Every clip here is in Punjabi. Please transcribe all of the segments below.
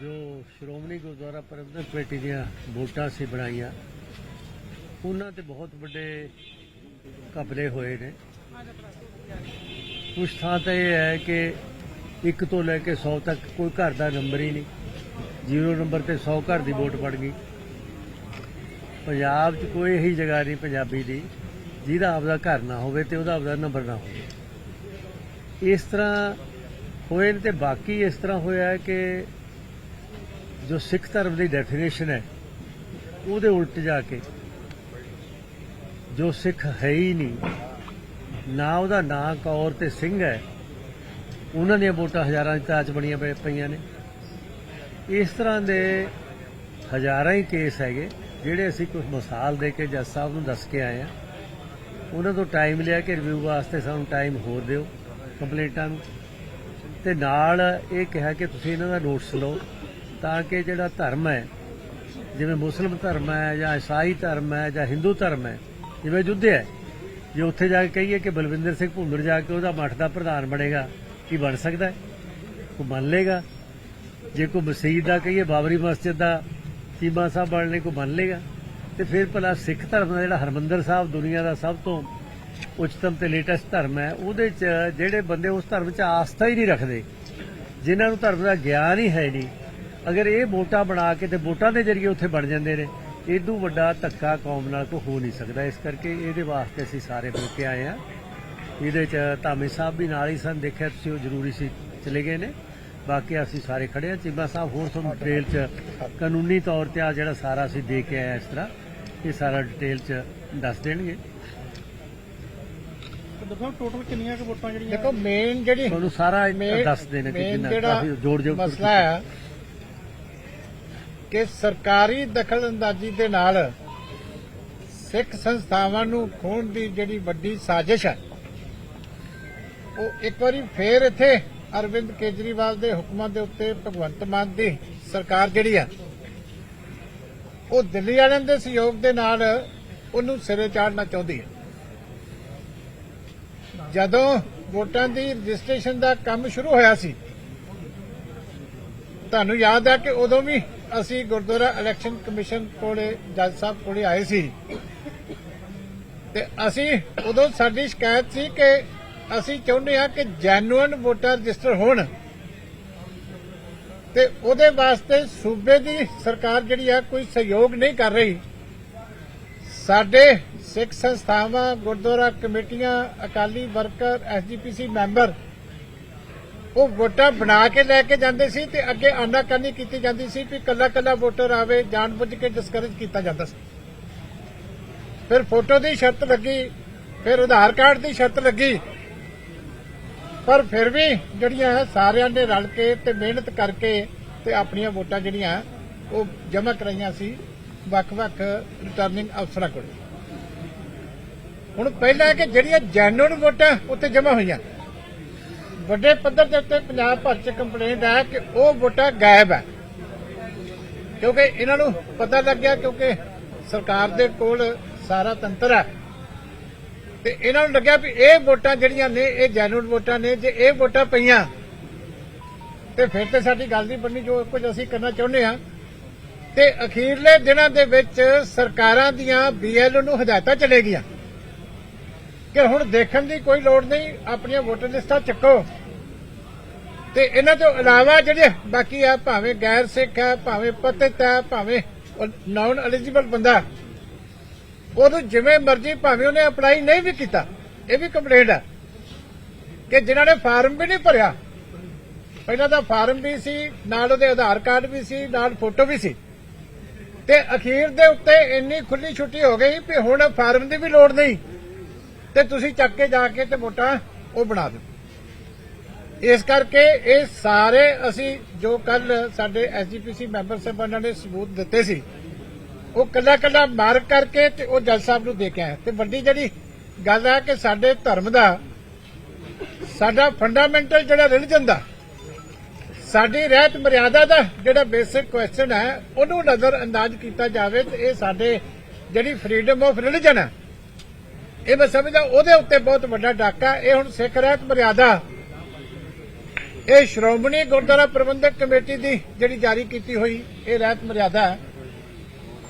ਜੋ ਸ਼੍ਰੋਮਣੀ ਗੁਰਦੁਆਰਾ ਪ੍ਰਬੰਧਕ ਕਮੇਟੀ ਦੀਆਂ ਵੋਟਾਂ ਸੀ ਬਣਾਈਆਂ, ਉਹਨਾਂ ਤੇ ਬਹੁਤ ਵੱਡੇ ਘਪਲੇ ਹੋਏ ਨੇ। ਕੁਛ ਥਾਂ ਤੇ ਇਹ ਹੈ ਕਿ ਇੱਕ ਤੋਂ ਲੈ ਕੇ 100 ਤੱਕ ਕੋਈ ਘਰ ਦਾ ਨੰਬਰ ਹੀ ਨਹੀਂ। ਜ਼ੀਰੋ ਨੰਬਰ ਤੇ 100 ਘਰ ਦੀ ਵੋਟ ਪੜ ਗਈ। ਪੰਜਾਬ 'ਚ ਕੋਈ ਇਹੀ ਜਗ੍ਹਾ ਨਹੀਂ ਪੰਜਾਬੀ ਦੀ, ਜਿਹਦਾ ਆਪਦਾ ਘਰ ਨਾ ਹੋਵੇ ਤੇ ਉਹਦਾ ਆਪਦਾ ਨੰਬਰ ਨਾ ਹੋਵੇ। ਇਸ ਤਰ੍ਹਾਂ ਹੋਏ ਨੇ ਤੇ ਬਾਕੀ ਇਸ ਤਰ੍ਹਾਂ ਹੋਇਆ ਕਿ ਜੋ ਸਿੱਖ ਧਰਮ ਦੀ ਡੈਫੀਨੇਸ਼ਨ ਹੈ, ਉਹਦੇ ਉਲਟ ਜਾ ਕੇ ਜੋ ਸਿੱਖ ਹੈ ਹੀ ਨਹੀਂ, ਨਾ ਉਹਦਾ ਨਾਂ ਕੌਰ ਤੇ ਸਿੰਘ ਹੈ, ਉਹਨਾਂ ਦੀਆਂ ਵੋਟਾਂ ਹਜ਼ਾਰਾਂ ਦੀ ਤਾਚ ਬਣੀਆਂ ਪਈਆਂ ਨੇ। ਇਸ ਤਰ੍ਹਾਂ ਦੇ ਹਜ਼ਾਰਾਂ ਹੀ ਕੇਸ ਹੈਗੇ, ਜਿਹੜੇ ਅਸੀਂ ਕੁਝ ਮਿਸਾਲ ਦੇ ਕੇ ਜੱਜ ਸਾਹਿਬ ਨੂੰ ਦੱਸ ਕੇ ਆਏ ਆ ਉਹਨਾਂ ਤੋਂ ਟਾਈਮ ਲਿਆ ਕਿ ਰਿਵਿਊ ਵਾਸਤੇ ਸਾਨੂੰ ਟਾਈਮ ਹੋਰ ਦਿਓ ਕੰਪਲੇਂਟਾਂ ਨੂੰ। ਤੇ ਨਾਲ ਇਹ ਕਿਹਾ ਕਿ ਤੁਸੀਂ ਇਹਨਾਂ ਦਾ ਨੋਟਿਸ ਲਓ। ਤਾਂ ਕਿ ਜਿਹੜਾ ਧਰਮ ਹੈ, ਜਿਵੇਂ ਮੁਸਲਮ ਧਰਮ ਹੈ ਜਾਂ ਈਸਾਈ ਧਰਮ ਹੈ ਜਾਂ ਹਿੰਦੂ ਧਰਮ ਹੈ, ਜਿਵੇਂ ਯੁੱਧ ਹੈ, ਜੇ ਉੱਥੇ ਜਾ ਕੇ ਕਹੀਏ ਕਿ ਬਲਵਿੰਦਰ ਸਿੰਘ ਭੁੰਦਰ ਜਾ ਕੇ ਉਹਦਾ ਮੱਠ ਦਾ ਪ੍ਰਧਾਨ ਬਣੇਗਾ, ਕੀ ਬਣ ਸਕਦਾ ਹੈ? ਕੋਈ ਮੰਨ ਲੇਗਾ ਜੇ ਕੋਈ ਮਸਜਿਦ ਦਾ ਕਹੀਏ, ਬਾਬਰੀ ਮਸਜਿਦ ਦਾ ਚੀਮਾ ਸਾਹਿਬ ਬਣਨੇ, ਕੋਈ ਮੰਨ ਲੇਗਾ ਤੇ ਫਿਰ ਭਲਾ ਸਿੱਖ ਧਰਮ ਦਾ ਜਿਹੜਾ ਹਰਮੰਦਰ ਸਾਹਿਬ ਦੁਨੀਆ ਦਾ ਸਭ ਤੋਂ ਉੱਚਤਮ ਤੇ ਲੇਟੈਸਟ ਧਰਮ ਹੈ, ਉਹਦੇ 'ਚ ਜਿਹੜੇ ਬੰਦੇ ਉਸ ਧਰਮ 'ਚ ਆਸਥਾ ਹੀ ਨਹੀਂ ਰੱਖਦੇ, ਜਿਨ੍ਹਾਂ ਨੂੰ ਧਰਮ ਦਾ ਗਿਆਨ ਹੀ ਹੈ ਨਹੀਂ ਅਗਰ ਇਹ ਵੋਟਾਂ ਬਣਾ ਕੇ ਤੇ ਵੋਟਾਂ ਦੇ ਜ਼ਰੀਏ ਉੱਥੇ ਬਣ ਜਾਂਦੇ ਨੇ ਇਦੋਂ ਵੱਡਾ ਧੱਕਾ ਕੌਮ ਨਾਲ ਕੋ ਹੋ ਨਹੀਂ ਸਕਦਾ। ਇਸ ਕਰਕੇ ਇਹਦੇ ਵਾਸਤੇ ਅਸੀਂ ਸਾਰੇ ਮਿਲ ਕੇ ਆਏ ਆ ਇਹਦੇ 'ਚ ਧਾਮੀ ਸਾਹਿਬ ਵੀ ਨਾਲ ਹੀ ਸਨ ਦੇਖਿਆ ਤੁਸੀਂ ਉਹ ਜ਼ਰੂਰੀ ਸੀ ਚਲੇ ਗਏ ਨੇ। ਬਾਕੀ ਅਸੀਂ ਸਾਰੇ ਖੜੇ ਆ ਚੀਮਾ ਸਾਹਿਬ ਹੋਰ ਤੁਹਾਨੂੰ ਡਿਟੇਲ 'ਚ ਕਾਨੂੰਨੀ ਤੌਰ ਤੇ ਆ ਜਿਹੜਾ ਸਾਰਾ ਅਸੀਂ ਦੇ ਕੇ ਆਏ ਆ ਇਸ ਤਰ੍ਹਾਂ ਇਹ ਸਾਰਾ ਡਿਟੇਲ 'ਚ ਦੱਸ ਦੇਣਗੇ। ਦੇਖੋ ਟੋਟਲ ਕਿੰਨੀਆਂ ਕੁ ਵੋਟਾਂ ਜਿਹੜੀਆਂ ਦੇਖੋ ਮੇਨ ਜਿਹੜੀ ਤੁਹਾਨੂੰ ਸਾਰਾ ਦੱਸ ਦੇਣੇ ਕਿ main ਕਿੰਨਾ ਜੋੜ ਜੋੜ ਮਸਲਾ ਹੈ ਕਿ ਸਰਕਾਰੀ ਦਖਲਅੰਦਾਜ਼ੀ ਦੇ ਨਾਲ ਸਿੱਖ ਸੰਸਥਾਵਾਂ ਨੂੰ ਖੋਣ ਦੀ ਜਿਹੜੀ ਵੱਡੀ ਸਾਜ਼ਿਸ਼ ਹੈ, ਉਹ ਇੱਕ ਵਾਰੀ ਫੇਰ ਇੱਥੇ ਅਰਵਿੰਦ ਕੇਜਰੀਵਾਲ ਦੇ ਹੁਕਮਾਂ ਦੇ ਉੱਤੇ ਭਗਵੰਤ ਮਾਨ ਦੀ ਸਰਕਾਰ ਜਿਹੜੀ ਆ ਉਹ ਦਿੱਲੀ ਵਾਲਿਆਂ ਦੇ ਸਹਿਯੋਗ ਦੇ ਨਾਲ ਉਹਨੂੰ ਸਿਰੇ ਚਾੜਨਾ ਚਾਹੁੰਦੀ ਹੈ। ਜਦੋਂ ਵੋਟਾਂ ਦੀ ਰਜਿਸਟ੍ਰੇਸ਼ਨ ਦਾ ਕੰਮ ਸ਼ੁਰੂ ਹੋਇਆ ਸੀ, ਤੁਹਾਨੂੰ ਯਾਦ ਹੈ ਕਿ ਉਦੋਂ ਵੀ ਅਸੀਂ ਗੁਰਦੁਆਰਾ ਇਲੈਕਸ਼ਨ ਕਮਿਸ਼ਨ ਕੋਲੇ, ਜੱਜ ਸਾਹਿਬ ਕੋਲੇ ਆਏ ਸੀ। ਤੇ ਅਸੀਂ ਉਦੋਂ ਸਾਡੀ ਸ਼ਿਕਾਇਤ ਸੀ ਕਿ ਅਸੀਂ ਚਾਹੁੰਦੇ ਹਾਂ ਕਿ ਜੈਨੂਅਨ ਵੋਟਰ ਰਜਿਸਟਰ ਹੋਣ। ਤੇ ਉਹਦੇ ਵਾਸਤੇ ਸੂਬੇ ਦੀ ਸਰਕਾਰ ਜਿਹੜੀ ਆ, ਕੋਈ ਸਹਿਯੋਗ ਨਹੀਂ ਕਰ ਰਹੀ। ਸਾਡੇ ਸਿੱਖ ਸੰਸਥਾਵਾਂ, ਗੁਰਦੁਆਰਾ ਕਮੇਟੀਆਂ, ਅਕਾਲੀ ਵਰਕਰ ਐਸਜੀਪੀਸੀ ਮੈਂਬਰ ਉਹ ਵੋਟਾਂ ਬਣਾ ਕੇ ਲੈ ਕੇ ਜਾਂਦੇ ਸੀ ਤੇ ਅੱਗੇ ਆਨਾਕਾਨੀ ਕੀਤੀ ਜਾਂਦੀ ਸੀ ਕਿ ਕੱਲਾ ਕੱਲਾ ਵੋਟਰ ਆਵੇ, ਜਾਣਬੁੱਝ ਕੇ ਡਿਸਕਰੇਜ ਕੀਤਾ ਜਾਂਦਾ ਸੀ। ਫਿਰ ਫੋਟੋ ਦੀ ਸ਼ਰਤ ਲੱਗੀ, ਫਿਰ ਆਧਾਰ ਕਾਰਡ ਦੀ ਸ਼ਰਤ ਲੱਗੀ। ਪਰ ਫਿਰ ਵੀ ਜਿਹੜੀਆਂ ਹੈ ਸਾਰਿਆਂ ਨੇ ਰਲ ਕੇ ਤੇ ਮਿਹਨਤ ਕਰਕੇ ਤੇ ਆਪਣੀਆਂ ਵੋਟਾਂ ਜਿਹੜੀਆਂ, ਉਹ ਜਮ੍ਹਾਂ ਕਰਾਈਆਂ ਸੀ, ਵੱਖ-ਵੱਖ ਰਿਟਰਨਿੰਗ ਅਫਸਰਾਂ ਕੋਲ। ਹੁਣ ਪਹਿਲਾਂ ਕਿ ਜਿਹੜੀਆਂ ਜੈਨੂਨ ਵੋਟਾਂ ਉੱਤੇ ਜਮ੍ਹਾਂ ਹੋਈਆਂ ਵੱਡੇ ਪੱਧਰ ਦੇ ਉੱਤੇ ਪੰਜਾਬ ਭਰ ਚ ਕੰਪਲੇਂਟ ਹੈ ਕਿ ਉਹ ਵੋਟਾਂ ਗਾਇਬ ਹੈ। ਕਿਉਂਕਿ ਇਹਨਾਂ ਨੂੰ ਪਤਾ ਲੱਗਿਆ ਕਿਉਂਕਿ ਸਰਕਾਰ ਦੇ ਕੋਲ ਸਾਰਾ ਤੰਤਰ ਹੈ। ਤੇ ਇਹਨਾਂ ਨੂੰ ਲੱਗਿਆ ਵੀ ਇਹ ਵੋਟਾਂ ਜਿਹੜੀਆਂ ਨੇ, ਇਹ ਜੈਨੂਨ ਵੋਟਾਂ ਨੇ, ਜੇ ਇਹ ਵੋਟਾਂ ਪਈਆਂ, ਤੇ ਫਿਰ ਤੇ ਸਾਡੀ ਗੱਲ ਨਹੀਂ ਬਣਨੀ, ਜੋ ਕੁਝ ਅਸੀਂ ਕਰਨਾ ਚਾਹੁੰਦੇ ਆ ਤੇ ਅਖੀਰਲੇ ਦਿਨਾਂ ਦੇ ਵਿੱਚ ਸਰਕਾਰਾਂ ਦੀਆਂ ਬੀਐਲਓ ਨੂੰ ਹਦਾਇਤਾਂ ਚਲੇ ਗਈਆਂ ਕਿ ਹੁਣ ਦੇਖਣ ਦੀ ਕੋਈ ਲੋੜ ਨਹੀਂ, ਆਪਣੀਆਂ ਵੋਟਰ ਲਿਸਟਾਂ ਚੱਕੋ। ਤੇ ਇਹਨਾਂ ਤੋਂ ਇਲਾਵਾ ਜਿਹੜੇ ਬਾਕੀ ਆ, ਭਾਵੇਂ ਗੈਰ ਸਿੱਖ ਹੈ ਭਾਵੇਂ ਪਤਿਤ ਹੈ ਭਾਵੇਂ ਨਾਨ ਐਲੀਜੀਬਲ ਬੰਦਾ, ਉਹਨੂੰ ਜਿਵੇਂ ਮਰਜ਼ੀ ਭਾਵੇਂ ਉਹਨੇ ਅਪਲਾਈ ਨਹੀਂ ਵੀ ਕੀਤਾ, ਇਹ ਵੀ ਕੰਪਲੇਂਟ ਹੈ ਕਿ ਜਿਨ੍ਹਾਂ ਨੇ ਫਾਰਮ ਵੀ ਨਹੀਂ ਭਰਿਆ। ਪਹਿਲਾਂ ਤਾਂ ਫਾਰਮ ਵੀ ਸੀ, ਨਾਲ ਉਹਦੇ ਆਧਾਰ ਕਾਰਡ ਵੀ ਸੀ, ਨਾਲ ਫੋਟੋ ਵੀ ਸੀ। ਤੇ ਅਖੀਰ ਦੇ ਉੱਤੇ ਇੰਨੀ ਖੁੱਲੀ ਛੁੱਟੀ ਹੋ ਗਈ ਵੀ ਹੁਣ ਫਾਰਮ ਦੀ ਵੀ ਲੋੜ ਨਹੀਂ। ਤੇ ਤੁਸੀਂ ਚੱਕ ਕੇ ਜਾ ਕੇ ਤੇ ਵੋਟਾਂ ਉਹ ਬਣਾ ਦਿਓ। ਇਸ ਕਰਕੇ ਇਹ ਸਾਰੇ ਅਸੀਂ ਜੋ ਕੱਲ ਸਾਡੇ ਐਸਜੀਪੀਸੀ ਮੈਂਬਰ ਸਾਹਿਬਾਨਾਂ ਨੇ ਸਬੂਤ ਦਿੱਤੇ ਸੀ, ਉਹ ਕੱਲਾ ਕੱਲਾ ਮਾਰਕ ਕਰਕੇ ਤੇ ਉਹ ਜੱਜ ਸਾਹਿਬ ਨੂੰ ਦੇ ਕੇ ਆਇਆ ਤੇ ਵੱਡੀ ਜਿਹੜੀ ਗੱਲ ਹੈ ਕਿ ਸਾਡੇ ਧਰਮ ਦਾ, ਸਾਡਾ ਫੰਡਾਮੈਂਟਲ ਜਿਹੜਾ ਰਿਲੀਜਨ ਦਾ, ਸਾਡੀ ਰਹਿਤ ਮਰਿਆਦਾ ਦਾ ਜਿਹੜਾ ਬੇਸਿਕ ਕੁਐਸਚਨ ਹੈ, ਉਹਨੂੰ ਨਜ਼ਰ ਅੰਦਾਜ਼ ਕੀਤਾ ਜਾਵੇ ਤੇ ਇਹ ਸਾਡੇ ਜਿਹੜੀ ਫਰੀडम ਆਫ ਰਿਲੀਜਨ ਹੈ ਇਹ ਮੈਂ ਸਮਝਦਾ ਉਹਦੇ ਉੱਤੇ ਬਹੁਤ ਵੱਡਾ ਡਾਕਾ ਇਹ ਹੁਣ ਸਿੱਖ ਰਹਿਤ ਮਰਿਆਦਾ ਇਹ ਸ਼੍ਰੋਮਣੀ ਗੁਰਦੁਆਰਾ ਪ੍ਰਬੰਧਕ ਕਮੇਟੀ ਦੀ ਜਿਹੜੀ ਜਾਰੀ ਕੀਤੀ ਹੋਈ ਇਹ ਰਹਿਤ ਮਰਿਆਦਾ ਹੈ।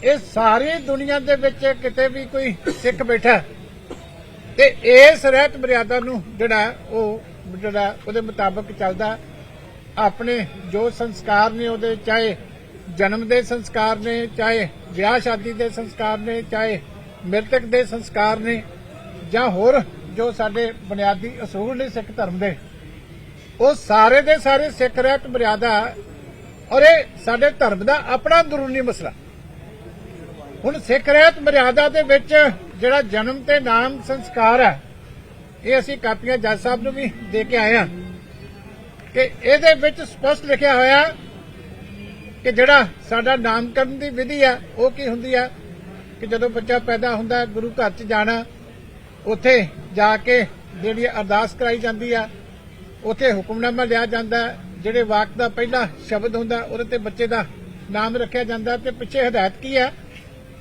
ਇਹ ਸਾਰੀ ਦੁਨੀਆ ਦੇ ਵਿੱਚ ਕਿਤੇ ਵੀ ਕੋਈ ਸਿੱਖ ਬੈਠਾ ਤੇ ਇਸ ਰਹਿਤ ਮਰਿਆਦਾ ਨੂੰ ਜਿਹੜਾ ਉਹ ਜਿਹੜਾ ਉਹਦੇ ਮੁਤਾਬਕ ਚੱਲਦਾ ਆਪਣੇ ਜੋ ਸੰਸਕਾਰ ਨੇ ਉਹਦੇ, ਚਾਹੇ ਜਨਮ ਦੇ ਸੰਸਕਾਰ ਨੇ, ਚਾਹੇ ਵਿਆਹ ਸ਼ਾਦੀ ਦੇ ਸੰਸਕਾਰ ਨੇ, ਚਾਹੇ ਮ੍ਰਿਤਕ ਦੇ ਸੰਸਕਾਰ ਨੇ, ਜਾਂ ਹੋਰ ਜੋ ਸਾਡੇ ਬੁਨਿਆਦੀ ਅਸੂਲ ਨੇ ਸਿੱਖ ਧਰਮ ਦੇ ਉਹ ਸਾਰੇ ਦੇ ਸਾਰੇ ਸਿੱਖ ਰਹਿਤ ਮਰਿਆਦਾ ਔਰ ਇਹ ਸਾਡੇ ਧਰਮ ਦਾ ਆਪਣਾ ਅੰਦਰੂਨੀ ਮਸਲਾ। ਹੁਣ ਸਿੱਖ ਰਹਿਤ ਮਰਿਆਦਾ ਦੇ ਵਿੱਚ ਜਿਹੜਾ ਜਨਮ ਤੇ ਨਾਮ ਸੰਸਕਾਰ ਹੈ, ਇਹ ਅਸੀਂ ਕਾਪੀਆਂ ਜੱਜ ਸਾਹਿਬ ਨੂੰ ਵੀ ਦੇ ਕੇ ਆਏ ਹਾਂ ਕਿ ਇਹਦੇ ਵਿੱਚ ਸਪਸ਼ਟ ਲਿਖਿਆ ਹੋਇਆ ਕਿ ਜਿਹੜਾ ਸਾਡਾ ਨਾਮਕਰਨ ਦੀ ਵਿਧੀ ਆ ਉਹ ਕੀ ਹੁੰਦੀ ਆ ਕਿ ਜਦੋਂ ਬੱਚਾ ਪੈਦਾ ਹੁੰਦਾ ਗੁਰੂ ਘਰ 'ਚ ਜਾਣਾ, ਉੱਥੇ ਜਾ ਕੇ ਜਿਹੜੀ ਅਰਦਾਸ ਕਰਾਈ ਜਾਂਦੀ ਆ ਉੱਥੇ ਹੁਕਮਨਾਮਾ ਲਿਆ ਜਾਂਦਾ ਜਿਹੜੇ ਵਾਕ ਦਾ ਪਹਿਲਾ ਸ਼ਬਦ ਹੁੰਦਾ, ਉਹਦੇ ਤੇ ਬੱਚੇ ਦਾ ਨਾਮ ਰੱਖਿਆ ਜਾਂਦਾ ਤੇ ਪਿੱਛੇ ਹਦਾਇਤ ਕੀ ਹੈ?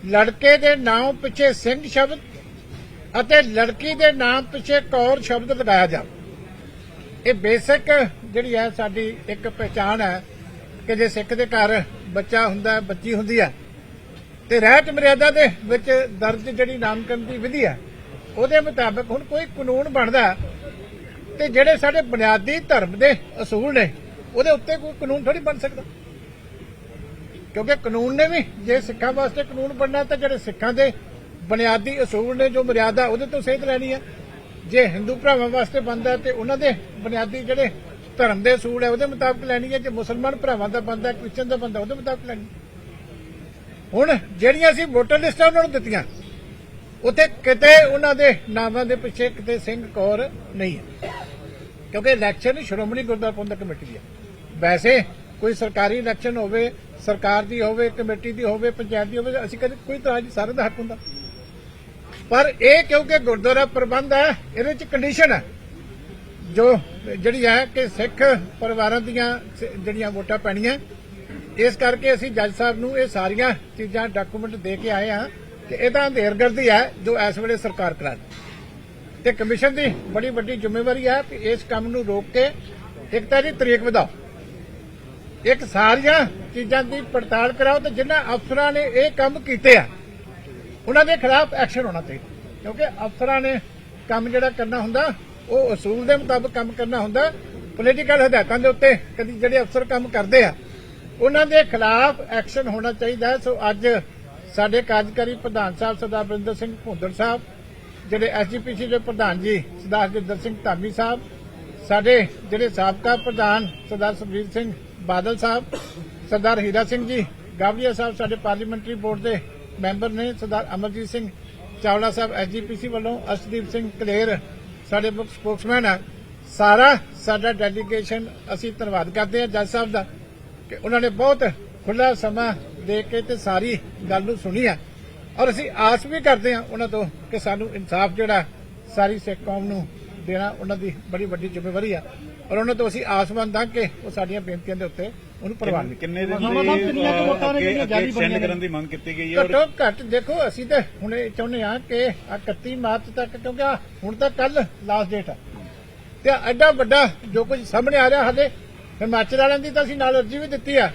ਲੜਕੇ ਦੇ ਨਾਮ ਪਿੱਛੇ ਸਿੰਘ ਸ਼ਬਦ ਅਤੇ ਲੜਕੀ ਦੇ ਨਾਮ ਪਿੱਛੇ ਕੌਰ ਸ਼ਬਦ ਲਗਾਇਆ ਜਾਵੇ ਇਹ ਬੇਸਿਕ ਜਿਹੜੀ ਹੈ ਸਾਡੀ ਇੱਕ ਪਹਿਚਾਣ ਹੈ ਕਿ ਜੇ ਸਿੱਖ ਦੇ ਘਰ ਬੱਚਾ ਹੁੰਦਾ, ਬੱਚੀ ਹੁੰਦੀ ਹੈ ਤੇ ਰਹਿਤ ਮਰਿਆਦਾ ਦੇ ਵਿੱਚ ਦਰਜ ਜਿਹੜੀ ਨਾਮਕਰਨ ਦੀ ਵਿਧੀ ਹੈ, ਉਹਦੇ ਮੁਤਾਬਕ ਹੁਣ ਕੋਈ ਕਾਨੂੰਨ ਬਣਦਾ ਤੇ ਜਿਹੜੇ ਸਾਡੇ ਬੁਨਿਆਦੀ ਧਰਮ ਦੇ ਅਸੂਲ ਨੇ, ਉਹਦੇ ਉੱਤੇ ਕੋਈ ਕਾਨੂੰਨ ਥੋੜੀ ਬਣ ਸਕਦਾ। ਕਿਉਂਕਿ ਕਾਨੂੰਨ ਨੇ ਵੀ, ਜੇ ਸਿੱਖਾਂ ਵਾਸਤੇ ਕਾਨੂੰਨ ਬਣਨਾ, ਤਾਂ ਜਿਹੜੇ ਸਿੱਖਾਂ ਦੇ ਬੁਨਿਆਦੀ ਅਸੂਲ ਨੇ, ਜੋ ਮਰਿਆਦਾ, ਉਹਦੇ ਤੋਂ ਸੇਧ ਲੈਣੀ ਹੈ ਜੇ ਹਿੰਦੂ ਭਰਾਵਾਂ ਵਾਸਤੇ ਬਣਦਾ, ਤੇ ਉਹਨਾਂ ਦੇ ਬੁਨਿਆਦੀ ਜਿਹੜੇ ਧਰਮ ਦੇ ਅਸੂਲ ਹੈ ਉਹਦੇ ਮੁਤਾਬਕ ਲੈਣੀ ਹੈ ਜੇ ਮੁਸਲਮਾਨ ਭਰਾਵਾਂ ਦਾ ਬਣਦਾ ਕ੍ਰਿਸਚਨ ਦਾ ਬਣਦਾ, ਉਹਦੇ ਮੁਤਾਬਕ ਲੈਣੀ ਹੈ। ਹੁਣ, ਜਿਹੜੀਆਂ ਅਸੀਂ ਵੋਟਰ ਲਿਸਟਾਂ ਉਹਨਾਂ ਨੂੰ ਦਿੱਤੀਆਂ ਉੱਥੇ ਕਿਤੇ ਉਹਨਾਂ ਦੇ ਨਾਮਾਂ ਦੇ ਪਿੱਛੇ ਕਿਤੇ ਸਿੰਘ ਕੌਰ ਨਹੀਂ ਹੈ। ਕਿਉਂਕਿ ਇਲੈਕਸ਼ਨ ਸ਼੍ਰੋਮਣੀ ਗੁਰਦੁਆਰਾ ਪ੍ਰਬੰਧਕ ਕਮੇਟੀ ਦੀ ਹੈ। ਵੈਸੇ ਕੋਈ ਸਰਕਾਰੀ ਇਲੈਕਸ਼ਨ ਹੋਵੇ, ਸਰਕਾਰ ਦੀ ਹੋਵੇ, ਕਮੇਟੀ ਦੀ ਹੋਵੇ, ਪੰਚਾਇਤ ਦੀ ਹੋਵੇ, ਅਸੀਂ ਕਦੇ ਕੋਈ ਤਰ੍ਹਾਂ ਦੀ ਸਾਰੇ ਦਾ ਹੱਕ ਹੁੰਦਾ। ਪਰ ਇਹ ਕਿਉਂਕਿ ਗੁਰਦੁਆਰਾ ਪ੍ਰਬੰਧ ਹੈ, ਇਹਦੇ ਵਿੱਚ ਕੰਡੀਸ਼ਨ ਹੈ। ਜੋ ਜਿਹੜੀ ਹੈ ਕਿ ਸਿੱਖ ਪਰਿਵਾਰਾਂ ਦੀਆਂ ਜਿਹੜੀਆਂ ਵੋਟਾਂ ਪੈਣੀਆਂ, ਇਸ ਕਰਕੇ ਅਸੀਂ ਜੱਜ ਸਾਹਿਬ ਨੂੰ ਇਹ ਸਾਰੀਆਂ ਚੀਜ਼ਾਂ ਡਾਕੂਮੈਂਟ ਦੇ ਕੇ ਆਏ ਹਾਂ। ਕਿ ਇਹ ਤਾਂ ਅੰਧੇਰਗਰਦੀ ਹੈ ਜੋ ਇਸ ਵੇਲੇ ਸਰਕਾਰ ਕਰਾ ਰਹੀ ਤੇ ਕਮਿਸ਼ਨ ਦੀ ਬੜੀ ਵੱਡੀ ਜ਼ਿੰਮੇਵਾਰੀ ਹੈ ਕਿ ਇਸ ਕੰਮ ਨੂੰ ਰੋਕ ਕੇ ਇੱਕ ਤਾਂ ਇਹਦੀ ਤਰੀਕ ਵਧਾਓ। ਇੱਕ ਸਾਰੀਆਂ ਚੀਜ਼ਾਂ ਦੀ ਪੜਤਾਲ ਕਰਾਓ ਤੇ ਜਿਨ੍ਹਾਂ ਅਫਸਰਾਂ ਨੇ ਇਹ ਕੰਮ ਕੀਤੇ ਆ, ਉਹਨਾਂ ਦੇ ਖਿਲਾਫ ਐਕਸ਼ਨ ਹੋਣਾ ਚਾਹੀਦਾ। ਕਿਉਂਕਿ ਅਫਸਰਾਂ ਨੇ ਕੰਮ ਜਿਹੜਾ ਕਰਨਾ ਹੁੰਦਾ, ਉਹ ਅਸੂਲ ਦੇ ਮੁਤਾਬਕ ਕੰਮ ਕਰਨਾ ਹੁੰਦਾ। ਪੋਲੀਟੀਕਲ ਹਦਾਇਤਾਂ ਦੇ ਉੱਤੇ ਕਦੀ ਜਿਹੜੇ ਅਫਸਰ ਕੰਮ ਕਰਦੇ ਆ, ਉਹਨਾਂ ਦੇ ਖਿਲਾਫ ਐਕਸ਼ਨ ਹੋਣਾ ਚਾਹੀਦਾ ਸੋ ਅੱਜ ਸਾਡੇ ਕਾਰਜਕਾਰੀ ਪ੍ਰਧਾਨ ਸਾਹਿਬ ਸਰਦਾਰ ਬਰਿੰਦਰ ਸਿੰਘ ਭੁੰਦੜ ਸਾਹਿਬ, ਜਿਹੜੇ ਐਸਜੀਪੀਸੀ ਦੇ ਪ੍ਰਧਾਨ ਜੀ ਸਰਦਾਰ ਜਿੰਦਰ ਸਿੰਘ ਧਾਮੀ ਸਾਹਿਬ, ਸਾਡੇ ਜਿਹੜੇ ਸਾਬਕਾ ਪ੍ਰਧਾਨ ਸਰਦਾਰ ਸੁਖਬੀਰ ਸਿੰਘ ਬਾਦਲ ਸਾਹਿਬ, ਸਰਦਾਰ ਹੀਰਾ ਸਿੰਘ ਜੀ, ਗਾਵਲੀਆ ਸਾਹਿਬ ਸਾਡੇ ਪਾਰਲੀਮੈਂਟਰੀ ਬੋਰਡ ਦੇ ਮੈਂਬਰ ਨੇ, ਸਰਦਾਰ ਅਮਰਜੀਤ ਸਿੰਘ ਚਾਵਲਾ ਸਾਹਿਬ ਐਸਜੀਪੀਸੀ ਵੱਲੋਂ ਅਸਦੀਪ ਸਿੰਘ ਕਲੇਰ ਸਾਡੇ ਮੁੱਖ ਸਪੋਕਸਮੈਨ ਆ। ਸਾਰਾ ਸਾਡਾ ਡੈਲੀਗੇਸ਼ਨ ਅਸੀਂ ਧੰਨਵਾਦ ਕਰਦੇ ਹਾਂ ਜੱਜ ਸਾਹਿਬ ਦਾ ਕਿ ਉਹਨਾਂ ਨੇ ਬਹੁਤ ਖੁੱਲਾ ਸਮਾਂ ਦੇ ਕੇ ਤੇ ਸਾਰੀ ਗੱਲ ਨੂੰ ਸੁਣੀ ਆ। ਔਰ ਅਸੀਂ ਆਸ ਵੀ ਕਰਦੇ ਹਾਂ ਉਹਨਾਂ ਤੋਂ ਕਿ ਸਾਨੂੰ ਇਨਸਾਫ ਜਿਹੜਾ ਸਾਰੀ ਸਿੱਖ ਕੌਮ ਨੂੰ ਦੇਣਾ ਉਹਨਾਂ ਦੀ ਬੜੀ ਵੱਡੀ ਜ਼ਿੰਮੇਵਾਰੀ ਆ। ਔਰ ਉਹਨਾਂ ਤੋਂ ਅਸੀਂ ਆਸਮੰਦ ਹਾਂ ਕਿ ਉਹ ਸਾਡੀਆਂ ਬੇਨਤੀਆਂ ਦੇ ਉੱਤੇ ਉਹਨੂੰ ਪ੍ਰਵਾਨ ਕਿੰਨੇ ਦਿਨ ਜਾਰੀ ਬਣੀਆਂ ਸੈਂਡ? ਕਰਨ ਦੀ ਮੰਗ ਕੀਤੀ ਗਈ ਹੈ ਔਰ ਘੱਟੋ ਘੱਟ ਦੇਖੋ ਅਸੀਂ ਤਾਂ ਹੁਣ ਇਹ ਚਾਹੁੰਦੇ ਹਾਂ ਕਿ ਆਹ 31 ਮਾਰਚ ਤੱਕ ਕਿਉਂਕਿ ਹੁਣ ਤਾਂ ਕੱਲ ਲਾਸਟ ਡੇਟ ਆ। ਤੇ ਐਡਾ ਵੱਡਾ ਜੋ ਕੁਝ ਸਾਹਮਣੇ ਆ ਰਿਹਾ ਹਲੇ ਹਿਮਾਚਲ ਵਾਲਿਆਂ ਦੀ ਤਾਂ ਅਸੀਂ ਨਾਲ ਅਰਜ਼ੀ ਵੀ ਦਿੱਤੀ ਆ।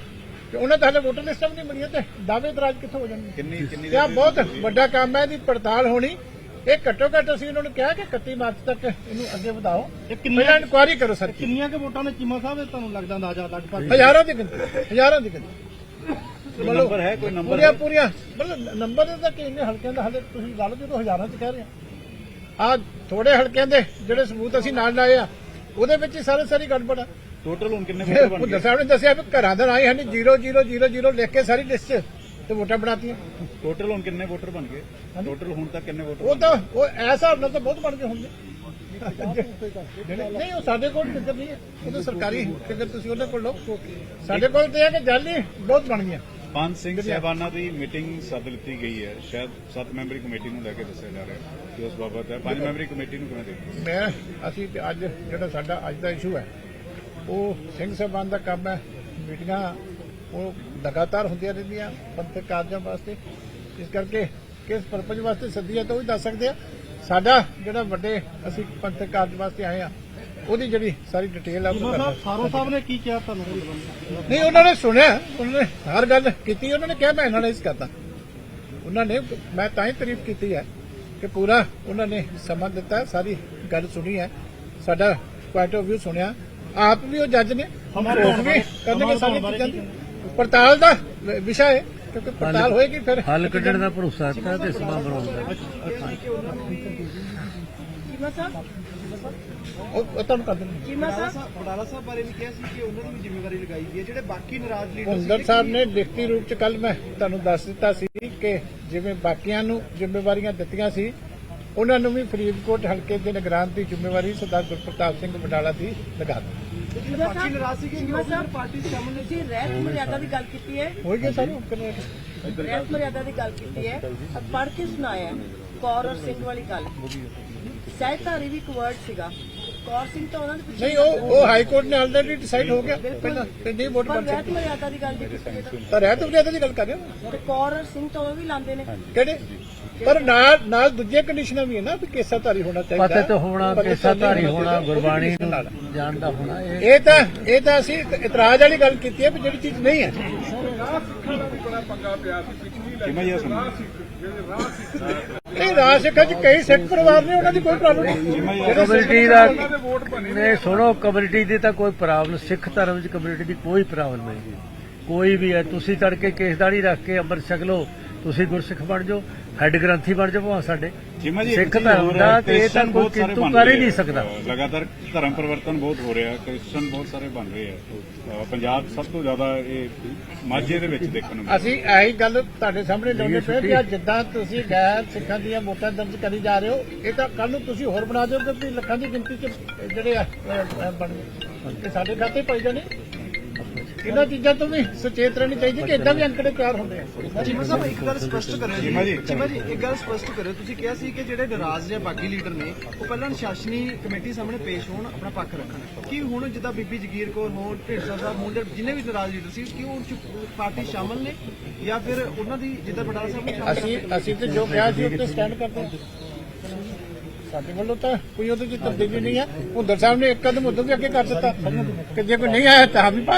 ਕਿ ਉਹਨਾਂ ਤਾਂ ਹਲੇ ਵੋਟਰ ਲਿਸਟਾਂ ਵੀ ਨਹੀਂ ਬਣੀਆਂ ਤੇ ਦਾਅਵੇ ਦਰਾਜ ਕਿੱਥੋਂ ਹੋ ਜਾਣਗੇ? ਕਿੰਨੀ ਕਿੰਨੀ ਇਹ ਬਹੁਤ ਵੱਡਾ ਕੰਮ ਹੈ ਇਹਦੀ ਪੜਤਾਲ ਹੋਣੀ। ਇਹ ਘੱਟੋ ਘੱਟ ਅਸੀਂ ਉਹਨਾਂ ਨੂੰ ਕਿਹਾ ਕਿ 31 ਮਾਰਚ ਤੱਕ ਇਹਨੂੰ ਅੱਗੇ ਵਧਾਓ। ਇਹ ਪਹਿਲਾਂ ਇਨਕੁਆਇਰੀ ਕਰੋ ਸਰ। ਕਿੰਨੀਆਂ ਕੁ ਵੋਟਾਂ ਨੇ? ਚੀਮਾ ਸਾਹਿਬ ਤੁਹਾਨੂੰ ਲੱਗਦਾ ਅੰਦਾਜ਼ਾ ਲਗਭਗ ਹਜ਼ਾਰਾਂ ਦੀ ਗਿਣਤੀ ਹਜ਼ਾਰਾਂ ਦੀ ਗਿਣਤੀ। ਨੰਬਰ ਹੈ ਕੋਈ ਨੰਬਰ ਪੂਰੀਆਂ ਪੂਰੀਆਂ ਮਤਲਬ ਨੰਬਰ ਦਾ ਕਿ ਇੰਨੇ ਹਲਕਿਆਂ ਦਾ ਹਲੇ ਤੁਸੀਂ ਗੱਲ ਜਦੋਂ ਹਜ਼ਾਰਾਂ ਚ ਕਹਿ ਰਹੇ ਆ। ਆ ਥੋੜੇ ਹਲਕਿਆਂ ਦੇ ਜਿਹੜੇ ਸਬੂਤ ਅਸੀਂ ਨਾਲ ਲਾਏ ਆ ਉਹਦੇ ਵਿੱਚ ਹੀ ਸਾਰੇ ਸਾਰੀ ਗੜਬੜ ਆ। ਟੋਟਲ ਹੁਣ ਕਿੰਨੇ ਵੋਟਰ ਬਣ ਗਏ? ਦੱਸਿਆ ਨੇ ਦੱਸਿਆ ਵੀ ਘਰਾਂ ਦੇ ਨਾਂ ਹੀ ਹਨ 0000 ਲਿਖ ਕੇ ਸਾਰੀ ਲਿਸਟ 'ਚ ਤੇ ਵੋਟਾਂ ਬਣਾਤੀਆਂ। ਟੋਟਲ ਹੁਣ ਕਿੰਨੇ ਵੋਟਰ ਬਣ ਗਏ? ਟੋਟਲ ਹੁਣ ਤੱਕ ਕਿੰਨੇ ਵੋਟਰ ਉਹ ਤਾਂ ਉਹ ਐਸਾ ਨਾਲ ਤਾਂ ਬਹੁਤ ਬਣ ਗਏ ਹੋਣਗੇ। ਨਹੀਂ ਉਹ ਸਾਡੇ ਕੋਲ ਨਹੀਂ ਹੈ। ਉਹ ਤਾਂ ਸਰਕਾਰੀ ਫਿਕਰ ਤੁਸੀਂ ਉਹਨਾਂ ਕੋਲ ਲਓ। ਸਾਡੇ ਕੋਲ ਤੇ ਹੈ ਕਿ ਜਾਲੀ ਬਹੁਤ ਬਣ ਗਈਆਂ। ਪੰਜ ਸਿੰਘ ਸਹਿਬਾਨਾਂ ਦੀ ਮੀਟਿੰਗ ਸੱਦ ਲਿੱਤੀ ਗਈ ਹੈ। ਸ਼ਾਇਦ ਸੱਤ ਮੈਂਬਰੀ ਕਮੇਟੀ ਨੂੰ ਲੈ ਕੇ ਦੱਸਿਆ ਜਾ ਰਿਹਾ ਹੈ ਕਿ ਉਸ ਬਾਬਤ ਹੈ। ਪੰਜ ਮੈਂਬਰੀ ਕਮੇਟੀ ਨੂੰ ਕਿਵੇਂ ਦੇਖਦੇ? ਮੈਂ ਅਸੀਂ ਅੱਜ ਜਿਹੜਾ ਸਾਡਾ ਅੱਜ ਦਾ ਇਸ਼ੂ ਹੈ ਉਹ ਸਿੰਘ ਸਾਹਿਬਾਨ ਦਾ ਕੰਮ ਹੈ। ਮੀਟਿੰਗਾਂ ਉਹ ਲਗਾਤਾਰ ਹੁੰਦੀਆਂ ਰਹਿੰਦੀਆਂ ਪੰਥਕ ਕਾਰਜਾਂ ਵਾਸਤੇ। ਇਸ ਕਰਕੇ ਕਿਸ ਪਰਪਸ ਵਾਸਤੇ ਸੱਦੀ ਹੈ ਤਾਂ ਉਹ ਵੀ ਦੱਸ ਸਕਦੇ ਆ। ਸਾਡਾ ਜਿਹੜਾ ਵੱਡੇ ਅਸੀਂ ਪੰਥਕ ਕਾਰਜ ਵਾਸਤੇ ਆਏ ਆ ਉਹਦੀ ਜਿਹੜੀ ਸਾਰੀ ਡਿਟੇਲ ਆ ਉਹ ਸਾਰੋ ਸਾਹਿਬ ਨੇ ਕੀ ਕਿਹਾ ਤੁਹਾਨੂੰ? ਨਹੀਂ ਉਹਨਾਂ ਨੇ ਸੁਣਿਆ ਉਹਨਾਂ ਨੇ ਹਰ ਗੱਲ ਕੀਤੀ ਉਹਨਾਂ ਨੇ ਕਿਹਾ ਮੈਂ ਐਨਾਲਾਈਜ਼ ਕਰਦਾ। ਉਹਨਾਂ ਨੇ ਮੈਂ ਤਾਂ ਹੀ ਤਾਰੀਫ ਕੀਤੀ ਹੈ ਕਿ ਪੂਰਾ ਉਹਨਾਂ ਨੇ ਸਮਾਂ ਦਿੱਤਾ ਸਾਰੀ ਗੱਲ ਸੁਣੀ ਹੈ। ਸਾਡਾ ਪੁਆਇੰਟ ਆਫ View ਸੁਣਿਆ। ਆਪ ਵੀ ਉਹ ਜੱਜ ਨੇ ਸਮਾਂ ਉਹ ਵੀ ਕਰਨਗੇ ਸਾਰੀ ਚੀਜ਼ਾਂ ਦੀ ਪੜਤਾਲ ਦਾ ਵਿਸ਼ਾ ਹੈ ਕਿਉਂਕਿ ਪੜਤਾਲ ਹੋਏਗੀ ਫਿਰ। ਹੱਲ ਕੱਢਣ ਦਾ ਭਰੋਸਾ ਦਿੱਤਾ ਤੇ ਸਮਾਂ ਬਣਾਉਣ ਦਾ। ਚੀਮਾ ਸਾਹਿਬ ਉਹ ਉਹ ਤੁਹਾਨੂੰ ਕਰ ਦਿੰਦੇ। ਚੀਮਾ ਸਾਹਿਬ ਵਡਾਲਾ ਸਾਹਿਬ ਬਾਰੇ ਵੀ ਕਿਹਾ ਸੀ ਕਿ ਉਹਨਾਂ ਦੀ ਵੀ ਜ਼ਿੰਮੇਵਾਰੀ ਲਗਾਈ ਗਈ ਹੈ ਜਿਹੜੇ ਬਾਕੀ ਨਾਰਾਜ਼ ਲੀਡਰ ਹੁੰਦਰ ਸਾਹਿਬ ਨੇ ਲਿਖਤੀ ਰੂਪ ਚ ਕੱਲ ਮੈਂ ਤੁਹਾਨੂੰ ਦੱਸ ਦਿੱਤਾ ਸੀ ਕਿ ਜਿਵੇਂ ਬਾਕੀਆਂ ਨੂੰ ਜ਼ਿੰਮੇਵਾਰੀਆਂ ਦਿੱਤੀਆਂ ਸੀ ਉਹਨਾਂ ਨੂੰ ਵੀ ਫਰੀਦਕੋਟ ਹਲਕੇ ਦੇ ਨਿਗਰਾਨ ਦੀ ਜ਼ਿੰਮੇਵਾਰੀ ਸਰਦਾਰ ਗੁਰਪ੍ਰਤਾਪ ਸਿੰਘ ਬਡਾਲਾ ਦੀ ਲਗਾ ਦਿੱਤੀ। ਨਾਰਾਜ਼ ਸੀ ਕਿ ਪਾਰਟੀ ਤੁਸੀਂ ਰਹਿਤ ਮਰਿਆਦਾ ਦੀ ਗੱਲ ਕੀਤੀ ਹੈ। ਹੋਈ ਗਏ ਸਾਰੇ ਕਿੰਨੇ ਰਹਿਤ ਮਰਿਆਦਾ ਦੀ ਗੱਲ ਕੀਤੀ ਹੈ। ਪੜ੍ਹ ਕੇ ਸੁਣਾਇਆ। ਕੌਰ ਔਰ ਸਿੰਘ ਵਾਲੀ ਗੱਲ। ਸਹਿਤਾਰੀ ਵੀ ਇੱਕ ਵਰਡ ਸੀਗਾ। ਕੌਰ ਸਿੰਘ ਤਾਂ ਉਹਨਾਂ ਦੇ ਪਿੱਛੇ ਨਹੀਂ ਉਹ ਉਹ ਹਾਈ ਕੋਰਟ ਨੇ ਆਲਰੇਡੀ ਡਿਸਾਈਡ ਹੋ ਗਿਆ। ਪਹਿਲਾਂ ਤੇ ਨਹੀਂ ਵੋਟ ਪਰ ਬਣ ਰਹਿਤ ਸਕਦੀ। ਮਰਿਆਦਾ ਦੀ ਗੱਲ ਜੇ ਕੀਤੀ ਤਾਂ- ਰਹਿਤ ਮਰਿਆਦਾ ਦੀ ਗੱਲ ਕਰ ਰਹੇ ਹੋ? ਤੇ ਕੌਰ ਔਰ ਸਿੰਘ ਤਾਂ ਉਹ ਵੀ ਲਾਉਂਦੇ ਨੇ। ਕਿਹੜੇ? ਪਰ ਨਾਲ ਨਾਲ ਦੂਜੀਆਂ ਕੰਡੀਸ਼ਨਾਂ ਵੀ ਹੈ ਨਾ ਵੀ ਕੇਸਾਧਾਰੀ ਹੋਣਾ ਚਾਹੀਦਾ। ਪਤਿਤ ਹੋਣਾ ਪਤਿਤ ਪੇਸ਼ਾਧਾਰੀ ਨਹੀਂ ਹੋਣਾ ਗੁਰਬਾਣੀ। ਨੂੰ ਜਾਣਦਾ ਹੋਣਾ ਇਹ ਤਾਂ ਇਹ ਤਾਂ ਅਸੀਂ ਇਤਰਾਜ਼ ਵਾਲੀ ਗੱਲ ਕੀਤੀ ਹੈ ਵੀ ਜਿਹੜੀ ਚੀਜ਼ ਨਹੀਂ ਹੈ। ਇਹ ਰਾਜ ਸਿੱਖਾਂ ਚ ਕਈ ਸਿੱਖ ਪਰਿਵਾਰ ਨੇ ਉਹਨਾਂ ਦੀ ਕੋਈ ਪ੍ਰੋਬਲਮ ਨਹੀਂ। ਕਮਿਊਨਿਟੀ ਦਾ ਨੇ ਸੁਣੋ ਕਮਿਊਨਿਟੀ ਦੀ ਤਾਂ ਕੋਈ ਪ੍ਰੋਬਲਮ ਸਿੱਖ ਧਰਮ ਚ ਕਮਿਊਨਿਟੀ ਦੀ ਕੋਈ ਪ੍ਰੋਬਲਮ ਨਹੀਂ। ਕੋਈ ਵੀ ਹੈ ਤੁਸੀਂ ਤੜਕੇ ਕੇਸਦਾੜੀ ਰੱਖ ਕੇ ਅੰਮ੍ਰਿਤ ਛਕ ਲਓ ਤੁਸੀਂ ਗੁਰਸਿੱਖ ਬਣ ਜਾਓ ਹੈੱਡ ਗ੍ਰੰਥੀ ਬਣ ਜਾਓ ਭਾਵੇਂ ਸਾਡੇ ਜੀ ਸਿੱਖ ਧਰਮ ਦਾ ਤੇ ਇਹ ਤਾਂ ਕੋਈ ਬਹੁਤ ਸਾਰੇ ਕਿੰਤੂ ਬਣ ਕਰ ਹੀ ਨਹੀਂ। ਸਕਦਾ। ਲਗਾਤਾਰ ਧਰਮ ਪਰਿਵਰਤਨ ਬਹੁਤ ਹੋ ਰਿਹਾ ਕ੍ਰਿਸਚਨ ਬਹੁਤ ਸਾਰੇ ਬਣ ਰਹੇ ਆ ਪੰਜਾਬ ਸਭ ਤੋਂ ਜ਼ਿਆਦਾ ਇਹ ਮਾਝੇ ਦੇ ਵਿੱਚ ਦੇਖਣ ਨੂੰ। ਅਸੀਂ ਇਹੀ ਗੱਲ ਤੁਹਾਡੇ ਸਾਹਮਣੇ ਲਾਉਂਦੇ ਪਏ ਕਿ ਜਿੱਦਾਂ ਤੁਸੀਂ ਗੈਰ ਸਿੱਖਾਂ ਦੀਆਂ ਵੋਟਾਂ ਦਰਜ ਕਰੀ ਜਾ ਰਹੇ ਹੋ ਇਹ ਤਾਂ ਕੱਲ ਨੂੰ ਤੁਸੀਂ ਹੋਰ ਬਣਾ ਦਿਓਗੇ ਕਿ ਲੱਖਾਂ ਦੀ ਗਿਣਤੀ ਚ ਜਿਹੜੇ ਆ ਬਣ ਇਹ ਸਾਡੇ ਖਾਤੇ ਪਾਈ ਜਾਣੇ ਇਹਨਾਂ ਚੀਜ਼ਾਂ ਤੋਂ ਵੀ ਸੁਚੇਤ ਰਹਿਣੀ ਚਾਹੀਦੀ ਕਿ ਇਦਾਂ ਵੀ ਅੰਕੜੇ ਤਿਆਰ ਹੁੰਦੇ ਆ। ਚੀਮਾ ਸਾਹਿਬ ਇੱਕ ਗੱਲ ਸਪਸ਼ਟ ਕਰਿਓ ਜੀ। ਚੀਮਾ ਜੀ ਇੱਕ ਗੱਲ ਸਪਸ਼ਟ ਕਰਿਓ ਤੁਸੀਂ ਕਿਹਾ ਸੀ ਕਿ ਜਿਹੜੇ ਨਾਰਾਜ਼ ਜਾਂ ਬਾਕੀ ਲੀਡਰ ਨੇ ਉਹ ਪਹਿਲਾਂ ਅਨੁਸ਼ਾਸਨੀ ਕਮੇਟੀ ਸਾਹਮਣੇ ਪੇਸ਼ ਹੋਣ ਆਪਣਾ ਪੱਖ ਰੱਖਣ। ਕੀ ਹੁਣ ਜਿੱਦਾਂ ਬੀਬੀ ਜਗੀਰ ਕੌਰ ਹੋਣ ਢੀਂਡਸਾ ਸਾਹਿਬ ਜਾਂ ਜਿੰਨੇ ਵੀ ਨਾਰਾਜ਼ ਲੀਡਰ ਸੀ ਕਿ ਉਹ 'ਚ ਪਾਰਟੀ ਸ਼ਾਮਲ ਨੇ? ਜਾਂ ਫਿਰ ਉਹਨਾਂ ਦੀ ਜਿੱਦਾਂ ਬਟਾਲਾ ਸਾਹਿਬ ਅਸੀਂ ਅਸੀਂ ਤੇ ਜੋ ਕਿਹਾ ਸੀ ਉੱਤੇ ਸਟੈਂਡ ਕਰਦੇ ਹਾਂ। ਸਾਡੇ ਵੱਲੋਂ ਤਾਂ ਕੋਈ ਉਹਦੇ ਚ ਤਬਦੀਲੀ ਨਹੀਂ ਹੈ ਹੁੰਦਰ ਸਾਹਿਬ ਨੇ ਇੱਕ ਕਦਮ ਉਦੋਂ ਵੀ ਅੱਗੇ ਕਰ ਦਿੱਤਾ। ਕਿ ਜੇ ਕੋਈ ਨਹੀਂ ਆਇਆ ਤਾਂ ਵੀ ਪਾ